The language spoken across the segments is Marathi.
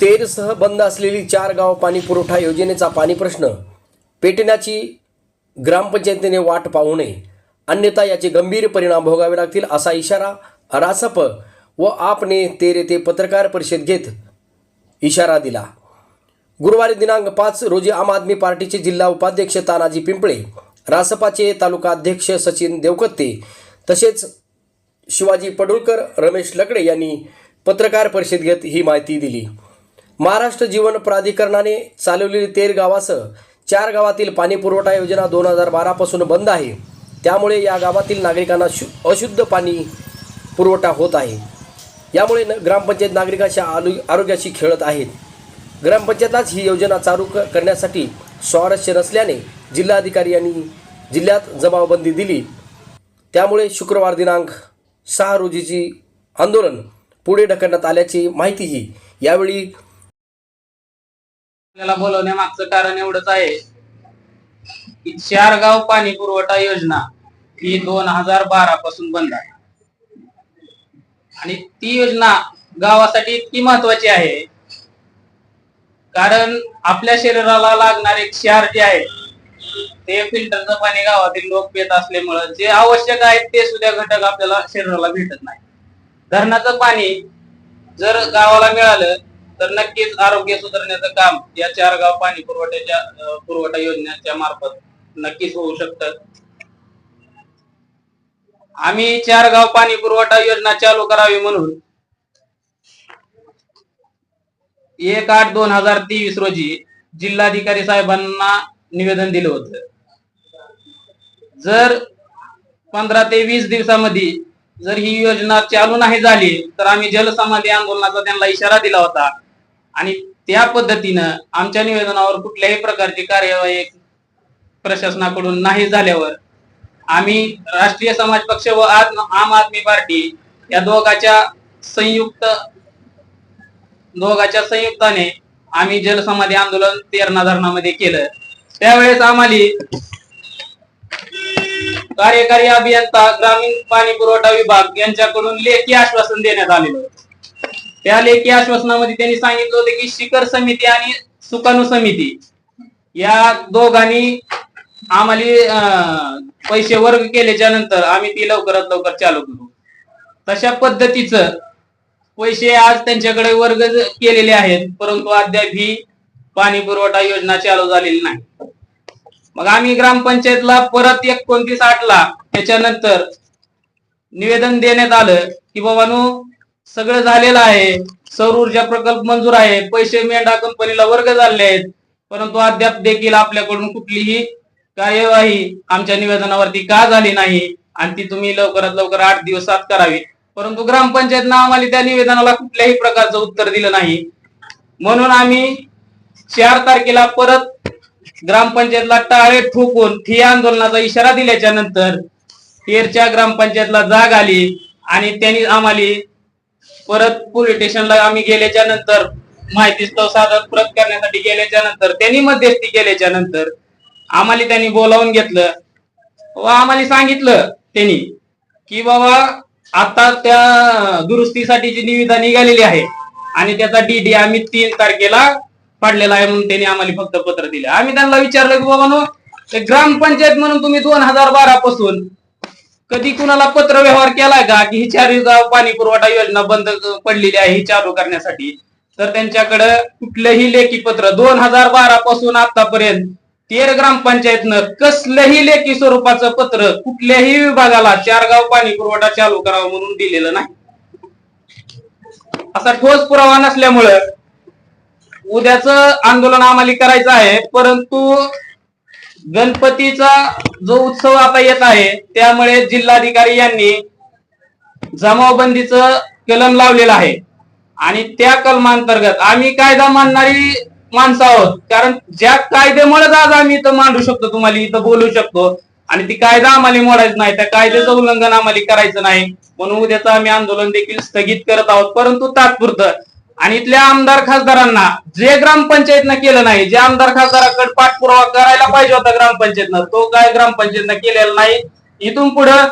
तेरसह बंद असलेली चार गाव पाणी पुरवठा योजनेचा पाणी प्रश्न. पेटण्याची ग्रामपंचायतीने वाट पाहू नये. अन्यथा याचे गंभीर परिणाम भोगावे लागतील असा इशारा रासप व आपने तेरे ते पत्रकार परिषद घेत इशारा दिला. गुरुवारी दिनांक पाच रोजी आम आदमी पार्टीचे जिल्हा उपाध्यक्ष तानाजी पिंपळे रासपाचे तालुका अध्यक्ष सचिन देवकत्ते तसेच शिवाजी पडुळकर रमेश लकडे यांनी पत्रकार परिषद घेत ही माहिती दिली. महाराष्ट्र जीवन प्राधिकरणाने चालवलेली तेर गावासह चार गावातील पाणी पुरवठा योजना दोन हजार बारापासून बंद आहे. त्यामुळे या गावातील नागरिकांना शु अशुद्ध पाणी पुरवठा होत आहे. यामुळे न ग्रामपंचायत नागरिकांच्या आलु आरोग्याशी खेळत आहेत. ग्रामपंचायतलाच ही योजना चालू क करण्यासाठी स्वारस्य नसल्याने जिल्हाधिकारी यांनी जिल्ह्यात जमावबंदी दिली. त्यामुळे शुक्रवार दिनांक सहा रोजीची आंदोलन पुढे ढकलण्यात आल्याची माहितीही यावेळी आपल्याला बोलवण्यामागचं कारण एवढंच आहे की चार गाव पाणी पुरवठा योजना ही दोन हजार बारा पासून बंद आहे. आणि ती योजना गावासाठी इतकी महत्वाची आहे. कारण आपल्या शरीराला लागणारे क्षार जे आहेत ते फिल्टरचं पाणी गावातील लोक पेत असल्यामुळं जे आवश्यक आहेत ते सुद्धा घटक आपल्याला शरीराला भेटत नाही धरणाचं पाणी जर गावाला मिळालं तर नक्कीच आरोग्य सुधारण्याचं काम या चार गाव पाणी पुरवठ्याच्या पुरवठा योजनेच्या मार्फत नक्कीच होऊ शकतं. आम्ही चार गाव पाणी पुरवठा योजना चालू करावी म्हणून एक आठ दोन हजार तेवीस रोजी जिल्हाधिकारी साहेबांना निवेदन दिलं होतं. जर पंधरा ते वीस दिवसामध्ये जर ही योजना चालू नाही झाली तर आम्ही जलसमाधी आंदोलनाचा त्यांना इशारा दिला होता. आणि त्या पद्धतीनं आमच्या निवेदनावर कुठल्याही प्रकारची कार्यवाही प्रशासनाकडून नाही झाल्यावर आम्ही राष्ट्रीय समाज पक्ष व आज आम आदमी पार्टी या दोघाच्या संयुक्त दोघाच्या संयुक्ताने आम्ही जलसमाधी आंदोलन तेरणा धरणामध्ये केलं. त्यावेळेस आम्हाला कार्यकारी अभियंता ग्रामीण पाणी पुरवठा विभाग यांच्याकडून लेखी आश्वासन देण्यात आलेलं त्या लेखी आश्वासनामध्ये त्यांनी सांगितलं होतं की शिखर समिती आणि सुकाणू समिती या दोघांनी आम्हाला पैसे वर्ग केल्याच्यानंतर आम्ही ती लवकरात लवकर चालू करू. तशा पद्धतीचं पैसे आज त्यांच्याकडे वर्ग केलेले आहेत परंतु अद्याप ही पाणी पुरवठा योजना चालू झालेली नाही. मग आम्ही ग्रामपंचायतला परत एकोणतीस आठला त्याच्यानंतर निवेदन देण्यात आलं की बाबानो सगळं झालेलं आहे. सौर ऊर्जा प्रकल्प मंजूर आहे. पैसे मेंढा कंपनीला वर्ग झाले आहेत. परंतु अद्याप देखील आपल्याकडून कुठलीही कार्यवाही आमच्या निवेदनावरती का झाली नाही? आणि ती तुम्ही लवकरात लवकर आठ दिवसात करावी. परंतु ग्रामपंचायतनं आम्हाला त्या निवेदनाला कुठल्याही प्रकारचं उत्तर दिलं नाही. म्हणून आम्ही चार तारखेला परत ग्रामपंचायतला टाळे ठोकून ठिया आंदोलनाचा इशारा दिल्याच्या नंतर तेरच्या ग्रामपंचायतला जाग आली आणि त्यांनी आम्हाला परत पोलीस स्टेशनला आम्ही गेल्याच्यानंतर माहिती सादर परत करण्यासाठी गेल्याच्यानंतर त्यांनी मध्यस्थी केल्याच्यानंतर आम्हाला त्यांनी बोलावून घेतलं. व आम्हाला सांगितलं त्यांनी की बाबा आता त्या दुरुस्तीसाठी जी निविदा निघालेली आहे आणि त्याचा डीडी आम्ही तीन तारखेला पाडलेला आहे म्हणून त्यांनी आम्हाला फक्त पत्र दिलं. आम्ही त्यांना विचारलं की बाबा नो, ग्रामपंचायत म्हणून तुम्ही दोन हजार बारा पासून कधी कुणाला पत्र व्यवहार केलाय का की ही चार पाणी पुरवठा योजना बंद पडलेली आहे ही चालू करण्यासाठी? तर त्यांच्याकडे कुठलंही लेखी पत्र दोन हजार बारा पासून आतापर्यंत तेर ग्रामपंचायतनं कसलंही लेखी स्वरूपाचं पत्र कुठल्याही विभागाला चार गाव पाणी पुरवठा चालू करावा म्हणून दिलेलं नाही. असा ठोस पुरावा नसल्यामुळं उद्याच आंदोलन आम्हाला करायचं आहे परंतु गणपतीचा जो उत्सव आता येत आहे त्यामुळे जिल्हाधिकारी यांनी जमावबंदीचं कलम लावलेलं आहे. आणि त्या कलमांतर्गत आम्ही कायदा मानणारी माणसं आहोत. कारण ज्या कायद्यामुळेच आज आम्ही इथं मांडू शकतो तुम्हाला इथं बोलू शकतो. आणि ती कायदा आम्हाला मोडायचं नाही त्या कायद्याचं उल्लंघन आम्हाला करायचं नाही. म्हणून उद्याचं आम्ही आंदोलन देखील स्थगित करत आहोत. परंतु तात्पुरतं आणि इथल्या आमदार खासदारांना जे ग्रामपंचायतनं केलं नाही जे आमदार खासदाराकडे पाठपुरावा करायला पाहिजे होता ग्रामपंचायतनं तो काय ग्रामपंचायतनं केलेला नाही. इथून पुढं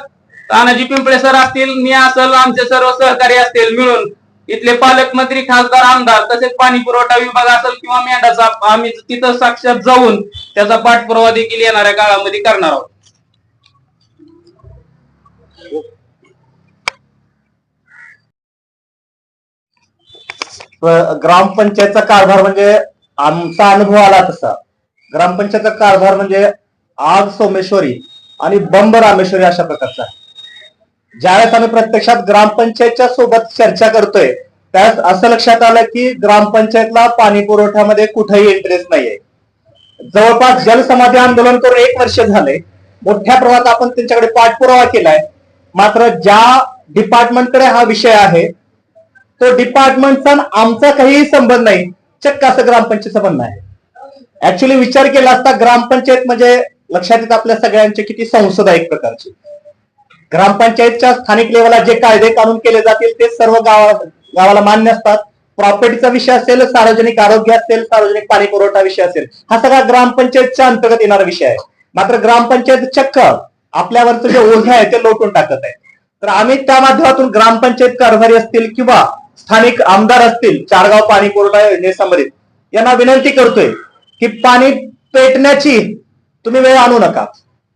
तानाजी पिंपळे सर असतील मी असेल आमचे सर्व सहकारी असतील मिळून इथले पालकमंत्री खासदार आमदार तसेच पाणी पुरवठा विभाग असेल किंवा मेंढाचा आम्ही तिथं साक्षात जाऊन त्याचा पाठपुरावा देखील येणाऱ्या काळामध्ये करणार आहोत. ग्रामपंचायतचा कारभार म्हणजे आमचा अनुभव आला तसा. ग्रामपंचायतचा कारभार म्हणजे आग सोमेश्वरी आणि बंब रामेश्वरी अशा प्रकारचा ज्यावेळेस आम्ही प्रत्यक्षात ग्रामपंचायतच्या सोबत चर्चा करतोय त्यावेळेस असं लक्षात आलं की ग्रामपंचायतला पाणी पुरवठ्यामध्ये कुठेही इंटरेस्ट नाहीये. जवळपास जलसमाधी आंदोलन करून एक वर्ष झाले मोठ्या प्रमाणात आपण त्यांच्याकडे पाठपुरावा केलाय. मात्र ज्या डिपार्टमेंटकडे हा विषय आहे तो डिपार्टमेंटचा आमचा काहीही संबंध नाही. चक्क असं ग्रामपंचायतचं म्हणणं आहे. ऍक्च्युली विचार केला असता ग्रामपंचायत म्हणजे लक्षात येत आपल्या सगळ्यांची किती संसद आहे एक प्रकारची. ग्रामपंचायतच्या स्थानिक लेवलला जे कायदे कानून केले जातील ते सर्व गावा गावाला मान्य असतात. प्रॉपर्टीचा विषय असेल सार्वजनिक आरोग्य असेल सार्वजनिक पाणी पुरवठा विषय असेल हा सगळा ग्रामपंचायतच्या अंतर्गत येणारा विषय आहे. मात्र ग्रामपंचायत चक्क आपल्यावरचं जे ओझं आहे ते लोटून टाकत आहे. तर आम्ही त्या माध्यमातून ग्रामपंचायत कारभारी असतील किंवा स्थानिक आमदार असतील चारगाव पाणी पुरवठा योजनेसंबंधित यांना विनंती करतोय की पाणी पेटण्याची तुम्ही वेळ आणू नका.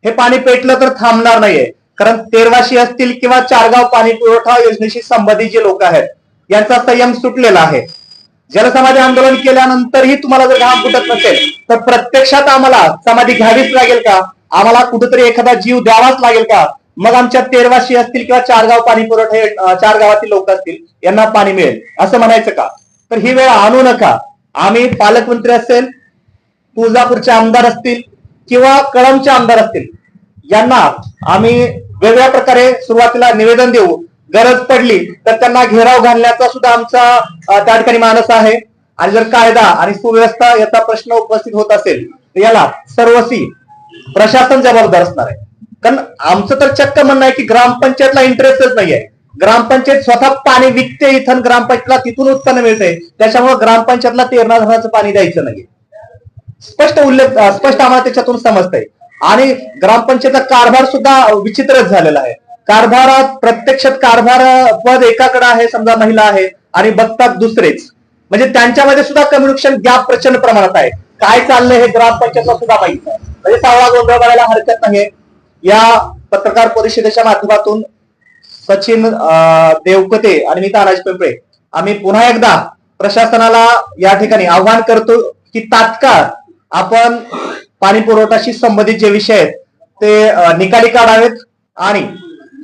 हे पाणी पेटलं तर थांबणार नाहीये. कारण तेरवाशी असतील किंवा चारगाव पाणी पुरवठा योजनेशी संबंधित जे लोक आहेत यांचा संयम सुटलेला आहे. जलसमाधी आंदोलन केल्यानंतरही तुम्हाला जर घाम फुटत नसेल तर प्रत्यक्षात आम्हाला समाधी घ्यावीच लागेल का? आम्हाला कुठेतरी एखादा जीव द्यावाच लागेल का? मग आमच्या तेरवाशी असतील किंवा चारगाव पाणी पुरवठा चार गावातील लोक असतील यांना पाणी मिळेल. असं म्हणायचं का? तर ही वेळ आणू नका. आम्ही पालकमंत्री असेल तुळजापूरचे आमदार असतील किंवा कळमचे आमदार असतील यांना आम्ही वेगळ्या प्रकारे सुरुवातीला निवेदन देऊ. गरज पडली तर त्यांना घेराव घालण्याचा सुद्धा आमचा त्या ठिकाणी मानस आहे. आणि जर कायदा आणि सुव्यवस्था याचा प्रश्न उपस्थित होत असेल तर याला सर्वसी प्रशासन जबाबदार असणार आहे. कारण आमचं तर चक्क म्हणणं आहे की ग्रामपंचायतला इंटरेस्टच नाहीये. ग्रामपंचायत स्वतः पाणी विकते इथं ग्रामपंचायतला तिथून उत्पन्न मिळते त्याच्यामुळे ग्रामपंचायतला तेरणा धरणाचं पाणी द्यायचं नाही स्पष्ट उल्लेख स्पष्ट आम्हाला त्याच्यातून समजतंय. आणि ग्रामपंचायतचा कारभार सुद्धा विचित्रच झालेला आहे. कारभारात प्रत्यक्षात कारभार पद एकाकडे आहे समजा महिला आहे आणि बघतात दुसरेच. म्हणजे त्यांच्यामध्ये सुद्धा कम्युनिकेशन गॅप प्रचंड प्रमाणात आहे. काय चाललंय हे ग्रामपंचायतला सुद्धा माहिती आहे म्हणजे सावळा गोंधळ करायला हरकत नाही या पत्रकार परिषदेच्या माध्यमातून सचिन देवकते आणि मी तानाजी पिंपळे आम्ही पुन्हा एकदा प्रशासनाला या ठिकाणी आव्हान करतो की तात्काळ आपण पाणी पुरवठ्याशी संबंधित जे विषय आहेत ते निकाली काढावेत आणि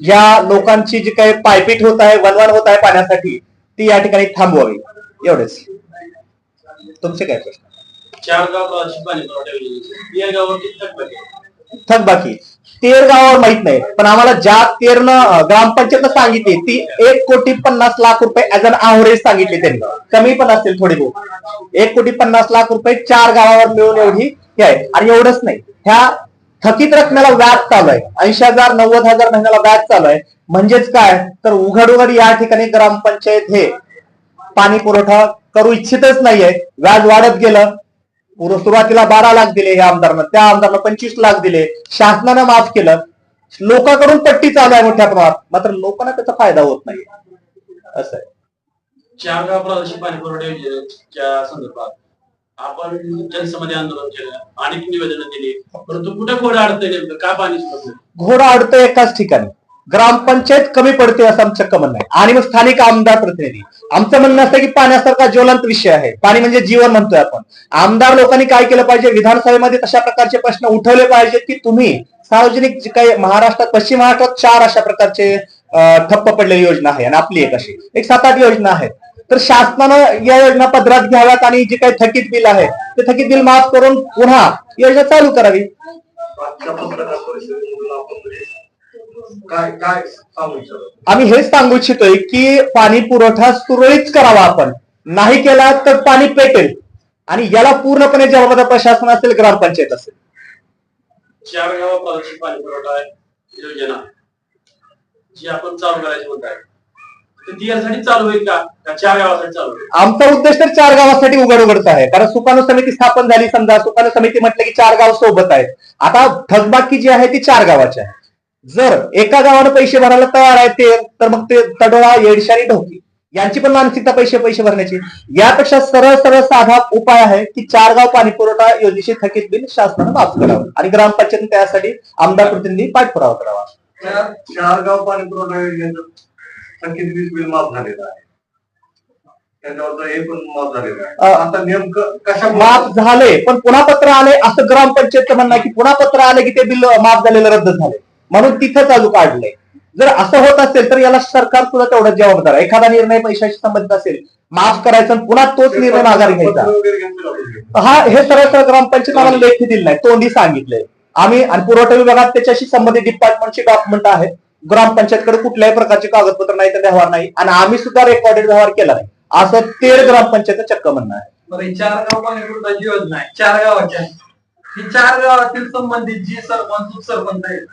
या लोकांची जी काही पायपीट होत आहे वनवन होत आहे पाण्यासाठी ती या ठिकाणी थांबवावी. एवढेच. तुमचे काय प्रश्न? थकबाकी. तेर गावावर माहीत नाही पण आम्हाला ज्या तेरनं अं, ग्रामपंचायतनं सांगितली ती एक कोटी पन्नास लाख रुपये ऍज अन अव्हरेज सांगितली त्यांनी. कमी पण असतील थोडी बहुत. एक कोटी पन्नास लाख रुपये चार गावावर मिळून एवढी हे आहे. आणि एवढंच नाही. ह्या थकीत रकमेला व्याज चालू आहे. ऐंशी हजार नव्वद हजार महिन्याला व्याज चालू आहे. म्हणजेच काय? तर उघड उघड या ठिकाणी ग्रामपंचायत हे पाणी पुरवठा करू इच्छितच नाहीये. व्याज वाढत गेलं सुरुवातीला बारा लाख दिले या आमदारांना त्या आमदारांना पंचवीस लाख दिले. शासनानं माफ केलं. लोकांकडून पट्टी चालू आहे मोठ्या प्रमाणात. मात्र लोकांना त्याचा फायदा होत नाही. असं आहे. चार गाव प्रवासी पाणी पुरवठा योजनेच्या संदर्भात आपण जनसमाधी आंदोलन केलं अनेक निवेदनं दिली. परंतु कुठे पुढे अडतंय नेमकं? काय पाणी? घोडा अडतो एकाच ठिकाणी. ग्रामपंचायत कमी पडते असं आमचं म्हणणं आहे. आणि मग स्थानिक आमदार प्रतिनिधी. आमचं म्हणणं असतं की पाण्यासारखा ज्वलंत विषय आहे. पाणी म्हणजे जीवन म्हणतोय आपण. आमदार लोकांनी काय केलं पाहिजे? विधानसभेमध्ये तशा प्रकारचे प्रश्न उठवले पाहिजेत की तुम्ही सार्वजनिक जे काही महाराष्ट्रात पश्चिम महाराष्ट्रात चार अशा प्रकारचे ठप्प पडलेली योजना आहे आणि आपली एक अशी. एक सात आठ योजना आहेत तर शासनानं या योजना पदरात घ्याव्यात आणि जे काही थकीत बिल आहे ते थकीत बिल माफ करून पुन्हा योजना चालू करावी. काय काय सांगू इच्छितो आम्ही हेच सांगू इच्छितोय की पाणी पुरवठा सुरळीत करावा आपण. नाही केला तर पाणी पेटेल. आणि याला पूर्णपणे जबाबदार प्रशासन असेल ग्रामपंचायत असेल. चार गाव प्रवासी पाणी पुरवठा योजना. जी आपण चालू करायची म्हणत आहे. तर ती यासाठी चालू होईल का? का चार गावासाठी चालू होईल? आमचा उद्देश तर चार गावासाठी उघड उघडचा आहे. कारण सुकाणू समिती स्थापन झाली समजा सुकाणू समिती म्हटलं की चार गाव सोबत आहेत. आता थकबाकी जी आहे ती चार गावाची आहे. जर एका गावानं पैसे भरायला तयार आहे ते तर मग ते तडोळा येडशारी ढोकी यांची पण मानसिकता पैसे पैसे भरण्याची. यापेक्षा सरळ सरळ साधा उपाय आहे की चार गाव पाणी पुरवठा योजनेची थकीत बिल शासनानं माफ करावं आणि ग्रामपंचायतीने त्यासाठी आमदार प्रतिनिधी पाठपुरावा करावा. चार गाव पाणी पुरवठा योजनेचं थकीत वीज बिल माफ झालेलं आहे. हे माफ झाले पण पुन्हा पत्र आले असं ग्रामपंचायतचं म्हणणं की पुन्हा पत्र आले की ते बिल माफ झालेलं रद्द झाले म्हणून तिथं चालू काढलंय. जर असं होत असेल तर याला सरकार सुद्धा तेवढंच जबाबदार एखादा निर्णय पैशाशी संबंधित असेल माफ करायचा पुन्हा तोच निर्णय माघारी घ्यायचा. हा हे सरळ ग्रामपंचायत आम्हाला लेखी दिलं नाही. तोंडी सांगितलंय. आम्ही आणि पुरवठा विभागात त्याच्याशी संबंधित डिपार्टमेंटचे डॉक्युमेंट आहेत. ग्रामपंचायतकडे कुठल्याही प्रकारचे कागदपत्र नाही तर व्यवहार नाही. आणि आम्ही सुद्धा रेकॉर्डेड व्यवहार केला नाही. असं तेर ग्रामपंचायत चक्क म्हणणं आहे. चार गाव योजना आहे. चार गावाची आहे ही चार गावातील संबंधित जी सरपंच उपसरपंच आहेत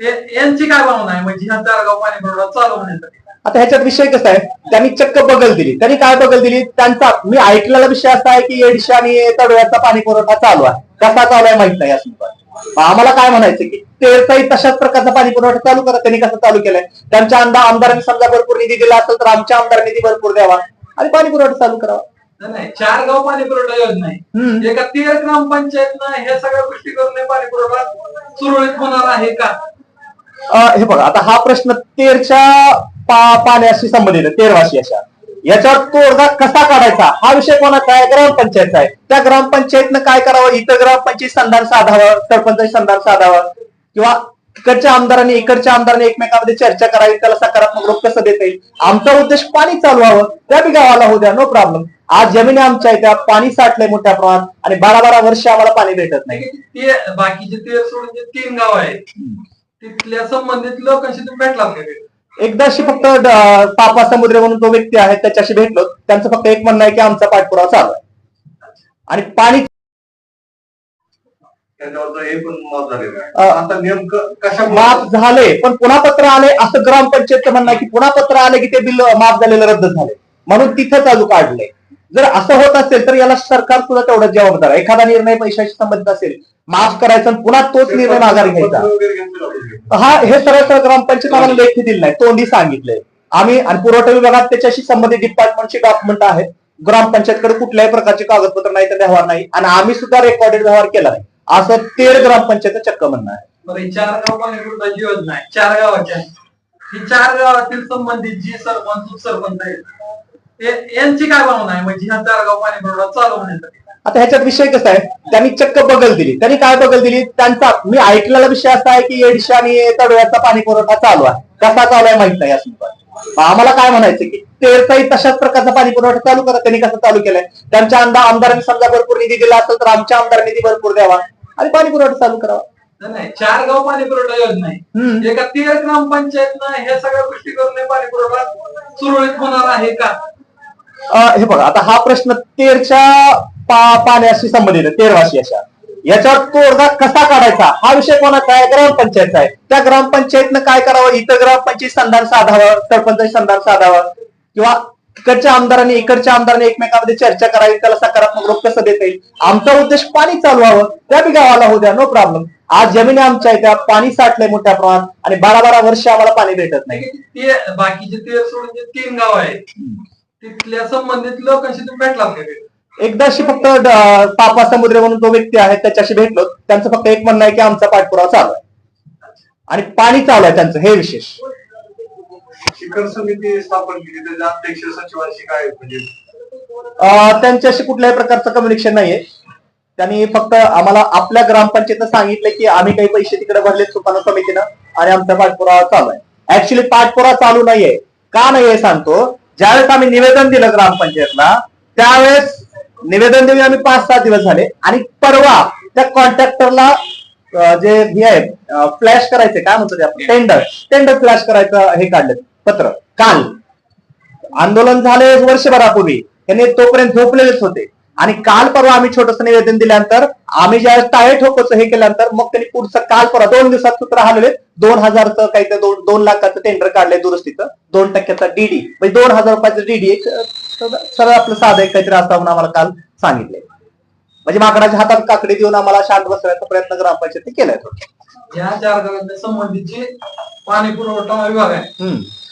यांची काय भावना आहे? म्हणजे ह्या चार गाव पाणी पुरवठा चालू होण्यासाठी. आता ह्याच्यात विषय कसा आहे? त्यांनी चक्क बगल दिली. त्यांनी काय बगल दिली? त्यांचा मी ऐकलेला विषय असा आहे की येडशा आणि तडव्याचा पाणी पुरवठा चालू आहे. कसा चालू आहे माहीत नाही असं आम्हाला काय म्हणायचं की तेरचाही तशाच प्रकारचा पाणी पुरवठा चालू करा. त्यांनी कसं चालू केलंय? त्यांच्या आमदार आमदारांनी समजा भरपूर निधी दिला असेल तर आमच्या आमदार निधी भरपूर द्यावा आणि पाणी पुरवठा चालू करावा. नाही, चार गाव पाणी पुरवठा योजना. आहे. एका तेर ग्रामपंचायतनं ह्या सगळ्या गोष्टी करून पाणी पुरवठा सुरळीत होणार आहे का? हे बघा आता हा प्रश्न तेरच्या पा- पाण्याशी संबंधित आहे तेरवाशी अशा. याच्यावर तोडगा कसा काढायचा? हा विषय कोणाचा आहे? ग्रामपंचायतचा आहे. त्या ग्रामपंचायतनं काय करावं? इथं ग्रामपंचायत संधान साधावं सरपंच संधान साधावं किंवा इकडच्या आमदारांनी इकडच्या आमदारांनी एकमेकांमध्ये चर्चा करावी त्याला सकारात्मक रूप कसं देता येईल. आमचा उद्देश पाणी चालू व्हावं त्या बी गावाला होऊ द्या नो प्रॉब्लेम आज जमिनी आमच्या इथे पाणी साठलंय मोठ्या प्रमाणात आणि बारा बारा वर्ष आम्हाला पाणी भेटत नाही. ते बाकीचे ते सोडून तीन गाव आहेत तिथल्या संबंधित लोकांशी तुम्ही भेटलात का? एकदाशी फक्त ड- पापा समुद्र म्हणून तो व्यक्ती आहे त्याच्याशी भेटलो. त्यांचं फक्त एक म्हणणं आहे की आमचा पाठपुरावा चालू आहे. आणि पाणी हे माफ झालेलं आहे. अ, आता नेमकं कशा माफ झाले पण पुन्हा पत्र आले. असं ग्रामपंचायतचं म्हणणं आहे की पुन्हा पत्र आले की ते बिल माफ झालेलं रद्द झाले म्हणून तिथं चालू काढलंय. जर असं होत असेल तर याला सरकार सुद्धा तेवढंच जबाबदार आहे. एखादा निर्णय पैशाशी संबंधित असेल माफ करायचा आणि पुन्हा तोच निर्णय माघारी घ्यायचा. हा हे सरळ सरळ ग्रामपंचायत आम्हाला लेखी दिलं नाही तोंडी सांगितलंय. आम्ही आणि पुरवठा विभागात त्याच्याशी संबंधित डिपार्टमेंटचे डॉक्युमेंट आहेत. ग्रामपंचायतकडे कुठल्याही प्रकारचे कागदपत्र नाही तर व्यवहार नाही आणि आम्ही सुद्धा रेकॉर्डेड व्यवहार केला नाही. असं तेर ग्रामपंचायत चक्क म्हणणं आहे. चार गाव पाणी पुरवठाची योजना आहे. चार गावाची आहे ही चार गावातील संबंधित जी सरपंच उपसरपंच आहेत यांची काय भावना आहे? म्हणजे ह्या चार गाव पाणी पुरवठा चालू होण्यासाठी. आता ह्याच्यात विषय कसा आहे? त्यांनी चक्क बगल दिली. त्यांनी काय बगल दिली? त्यांचा मी ऐकलेला विषय असा आहे की येडशा आणि तडव्याचा पाणी पुरवठा चालू आहे. कसा चालू आहे माहीत नाही असं आम्हाला काय म्हणायचं की तेरचाही तशाच प्रकारचा पाणी पुरवठा चालू करा. त्यांनी कसं चालू केलंय? त्यांच्या आमदार आमदारांनी समजा भरपूर निधी दिला असेल तर आमच्या आमदार निधी भरपूर द्यावा आणि पाणी पुरवठा चालू करावा. नाही, चार गाव पाणी पुरवठा योजना. आहे. एका तेर ग्रामपंचायतनं ह्या सगळ्या गोष्टी करून पाणी पुरवठा सुरळीत होणार आहे का? हे बघा आता हा प्रश्न तेरच्या पाण्याशी संबंधित आहे तेरवाशी अशा. याच्यावर तोडगा कसा काढायचा? हा विषय कोणाचा आहे? ग्रामपंचायतचा आहे. त्या ग्रामपंचायतनं काय करावं? इथं ग्रामपंचायत संधान साधावं सरपंच संधान साधावं. किंवा इकडच्या आमदारांनी इकडच्या आमदारांनी एकमेकांमध्ये चर्चा करावी त्याला सकारात्मक रूप कसं देता येईल. आमचा उद्देश पाणी चालू व्हावं. त्या बी गावाला होऊ द्या नो प्रॉब्लेम आज जमिनी आमच्या इथे पाणी साठलंय मोठ्या प्रमाणात आणि बारा बारा वर्ष आम्हाला पाणी भेटत नाही. ते बाकीचे ते सोडून जे तीन गाव आहेत तिथल्या संबंधित लोकांशी तुम्ही भेटलात का? एकदाशी फक्त पापा समुद्र म्हणून तो व्यक्ती आहे त्याच्याशी भेटलो त्यांचं फक्त एक म्हणणं आहे की आमचा पाठपुरावा चालू आहे. आणि पाणी चालू आहे त्यांचं हे विशेष. शिखर समिती स्थापन केली त्याच्या अध्यक्ष सचिवांशी काय म्हणजे? त्यांच्याशी कुठल्याही प्रकारचं कम्युनिकेशन नाहीये. त्यांनी फक्त आम्हाला आपल्या ग्रामपंचायतनं सांगितलं की आम्ही काही पैसे तिकडे भरले सुपाना समितीनं आणि आमचा पाठपुरावा चालू आहे. ऍक्च्युली पाठपुरावा चालू नाहीये. का नाहीये सांगतो? ज्यावेळेस आम्ही निवेदन दिलं ग्रामपंचायतला त्यावेळेस निवेदन देऊन आम्ही पाच सहा दिवस झाले. आणि परवा त्या कॉन्ट्रॅक्टरला जे हे आहे फ्लॅश करायचे काय म्हणतो ते आपण? टेंडर टेंडर फ्लॅश करायचं हे काढलं पत्र. काल. आंदोलन झाले वर्षभरापूर्वी. त्यांनी तोपर्यंत झोपलेलेच होते. आणि काल परवा आम्ही छोटस निवेदन दिल्यानंतर आम्ही ज्या टाळे ठोकच हे केल्यानंतर मग त्यांनी पुढचं काल परवा दोन दिवसात सूत्र हलवले दोन हजारचं काहीतरी दोन दोन लाखाचं टेंडर काढलंय दुरुस्तीचं दोन टक्क्याचा डीडी म्हणजे दोन हजार रुपयाचं डीडी सरळ आपलं साधं एक काहीतरी असं म्हणून आम्हाला काल सांगितले म्हणजे माकडाच्या हातात काकडी देऊन आम्हाला शांत बसवण्याचा प्रयत्न ग्रामपंचायतीने केलाय. या चार संबंधित जे पाणी पुरवठा विभाग आहे.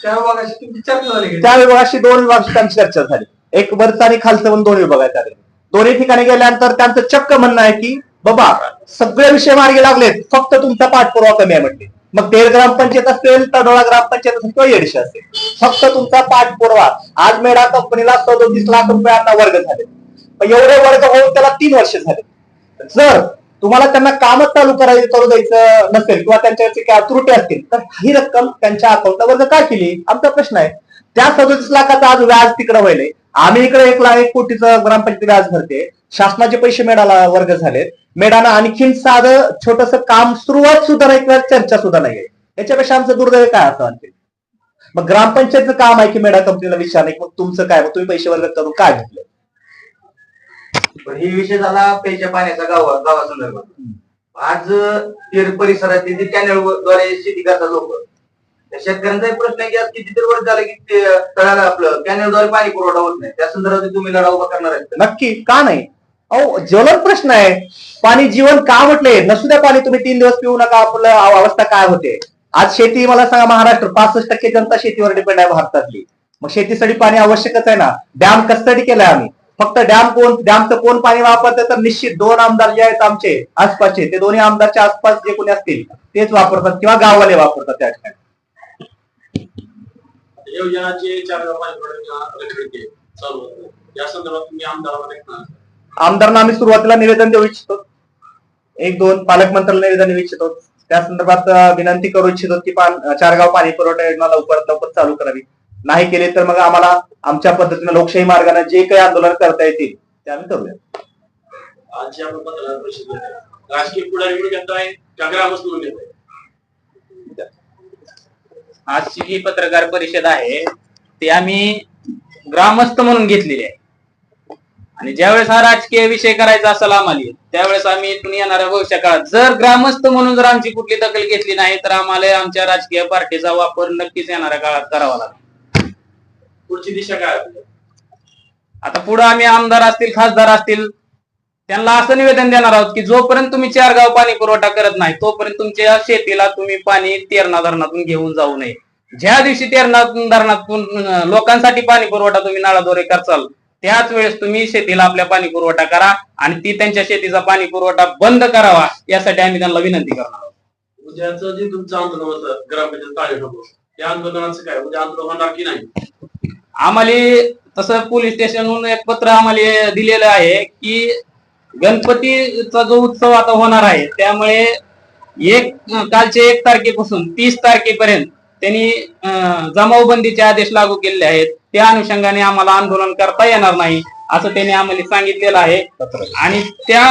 त्या विभागाशी तुमची चर्चा झाली का? त्या विभागाशी दोन विभागाशी त्यांची चर्चा झाली एक वरचं आणि खालचं पण दोन विभाग आहेत त्यामध्ये. दोन्ही ठिकाणी गेल्यानंतर त्यांचं चक्क म्हणणं आहे की बाबा सगळे विषय मार्गी लागलेत. फक्त तुमचा पाठपुरावा कमी आहे म्हटले. मग देड ग्रामपंचायत असेल तडोळा ग्रामपंचायत असेल किंवा एडशे असेल फक्त तुमचा पाठपुरावा. आज मेडा कंपनीला सदोतीस लाख रुपये आता वर्ग झाले. एवढे वर्ग होऊन त्याला तीन वर्ष झाले. जर तुम्हाला त्यांना कामच चालू करायचं करू द्यायचं नसेल किंवा त्यांच्यावरची काय त्रुटी असतील तर ही रक्कम त्यांच्या अकाउंटला वर्ग का केली? आमचा प्रश्न आहे. त्या सदोतीस लाखाचं आज व्याज तिकडे व्हायलंय. आम्ही इकडे एक लाख एक कोटीचं ग्रामपंचायत व्याज भरते. शासनाचे पैसे मेडाला वर्ग झालेत. मेडानं आणखीन साधं छोटस काम सुरुवात सुद्धा नाही किंवा चर्चा सुद्धा नाहीये याच्यापेक्षा आमचं दुर्दैव काय असं आणते मग ग्रामपंचायतचं काम आहे की मेडा कंपनीला नाही? मग तुमचं काय? मग तुम्ही पैसे वर्ग करून काय घेतलं? पण हे विषय झाला प्यायच्या पाण्याचा गावा गावासंदर्भात. आज तेर परिसरातील जे द्वारे शेती करतात लोक. शेतकऱ्यांचा एक प्रश्न आहे की आज कितीतरी वर्ष झालं की ते तळाला आपलं कॅनलद्वारे पाणी पुरवठा होत नाही. त्या संदर्भात तुम्ही लढा उभा करणार आहेत नक्की. का नाही? अहो ज्वलन प्रश्न आहे. पाणी जीवन का म्हटले? नसू द्या पाणी तुम्ही तीन दिवस पिऊ नका. आपलं अवस्था काय होते? आज शेती मला सांगा महाराष्ट्र पासष्ट टक्के जनता शेतीवर डिपेंड आहे भारतातली. मग शेतीसाठी पाणी आवश्यकच आहे ना? डॅम कस्टडी केलाय आम्ही? फक्त डॅम कोण डॅमचं कोण पाणी वापरतं तर निश्चित दोन आमदार जे आहेत आमचे आसपासचे ते दोन्ही आमदारच्या आसपास जे कोणी असतील तेच वापरतात किंवा गाववाले वापरतात त्या ठिकाणी. योजनाचे चार चालू होते. या संदर्भात तुम्ही आमदारांना आम्ही सुरुवातीला निवेदन देऊ इच्छितो. एक दोन पालकमंत्र्याला निवेदन देऊ इच्छितो. त्या संदर्भात विनंती करू इच्छितो की पान चारगाव पाणी पुरवठा योजना लवकरात लवकर चालू करावी. नाही केले तर मग आम्हाला आमच्या पद्धतीने लोकशाही मार्गाने जे काही आंदोलन करता येतील ते आम्ही करूया. आज जे आपण पत्रकार परिषद घेतोय, राजकीय पुढारी म्हणून घेताय का ग्रामस्थ म्हणून घेताय आजची जी पत्रकार परिषद आहे ती आम्ही ग्रामस्थ म्हणून घेतलेली आहे आणि ज्यावेळेस हा राजकीय विषय करायचा असेल आम्हाला त्यावेळेस आम्ही इथून येणाऱ्या भविष्य काळात जर ग्रामस्थ म्हणून जर आमची कुठली दखल घेतली नाही तर आम्हाला आमच्या राजकीय पार्टीचा वापर नक्कीच येणाऱ्या काळात करावा लागेल पुढची दिशा काय? आता पुढे आम्ही आमदार असतील खासदार असतील त्यांना असं निवेदन देणार आहोत की जोपर्यंत तुम्ही चार गाव पाणी पुरवठा करत नाही तोपर्यंत तुमच्या शेतीला तुम्ही पाणी तेरणा धरणातून घेऊन जाऊ नये. ज्या दिवशी तेरणा धरणातून लोकांसाठी पाणी पुरवठा तुम्ही नाळाद्वारे करचाल त्याच वेळेस तुम्ही शेतीला आपल्या पाणी पुरवठा करा आणि ती त्यांच्या शेतीचा पाणी पुरवठा बंद करावा यासाठी आम्ही त्यांना विनंती करणार आहोत. उद्याचं जे तुमचं आंदोलन होतं ग्रामपंचायत ताळे त्या आंदोलनाचं काय? उद्या आंदोलन होणार की नाही? आम्हाला तसं पोलीस स्टेशनहून एक पत्र आम्हाला दिलेलं आहे की गणपतीचा जो उत्सव आता होणार आहे त्यामुळे एक कालचे एक तारखेपासून तीस तारखेपर्यंत त्यांनी जमावबंदीचे आदेश लागू केलेले आहेत. त्या अनुषंगाने आम्हाला आंदोलन करता येणार नाही असं त्यांनी आम्हाला सांगितलेलं आहे. आणि त्या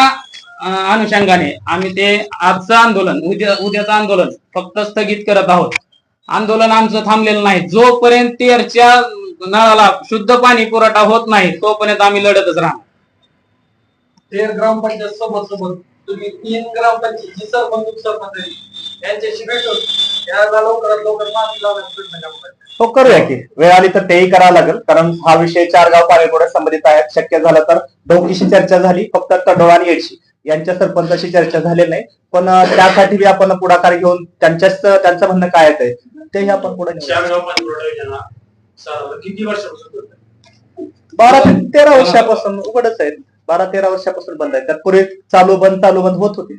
अनुषंगाने आम्ही ते आजचं आंदोलन उद्या उद्याचं आंदोलन फक्त स्थगित करत आहोत. आंदोलन आमचं थांबलेलं नाही. जोपर्यंत तेरच्या नळाला शुद्ध पाणी पुरवठा होत नाही तोपर्यंत आम्ही लढतच राहणार. तेर ग्रामपंचायत सोबत सोबत तुम्ही तीन ग्रामपंचायत जी सरपंच उपसरपंच यांच्याशी भेटून याला लवकरात लवकर मार्गी लावण्याचा प्रयत्न करा हो करूया की. वेळ आली तर तेही करावं लागेल. कारण हा विषय चार गाव पाणीपुरवठा संबंधित आहे. शक्य झालं तर डोंगीशी चर्चा झाली. फक्त तडोळा आणि येडशी यांच्या सरपंचाशी चर्चा झाली नाही. पण त्यासाठी बी आपण पुढाकार घेऊन त्यांच्याच त्यांचं म्हणणं काय आहे तेही आपण पुढे किती वर्षापासून करताय? बारा ते तेरा वर्षापासून उघडच आहेत. बारा तेरा वर्षापासून बंद आहे. त्यात पूर्वी चालू बंद चालू बंद होत होती.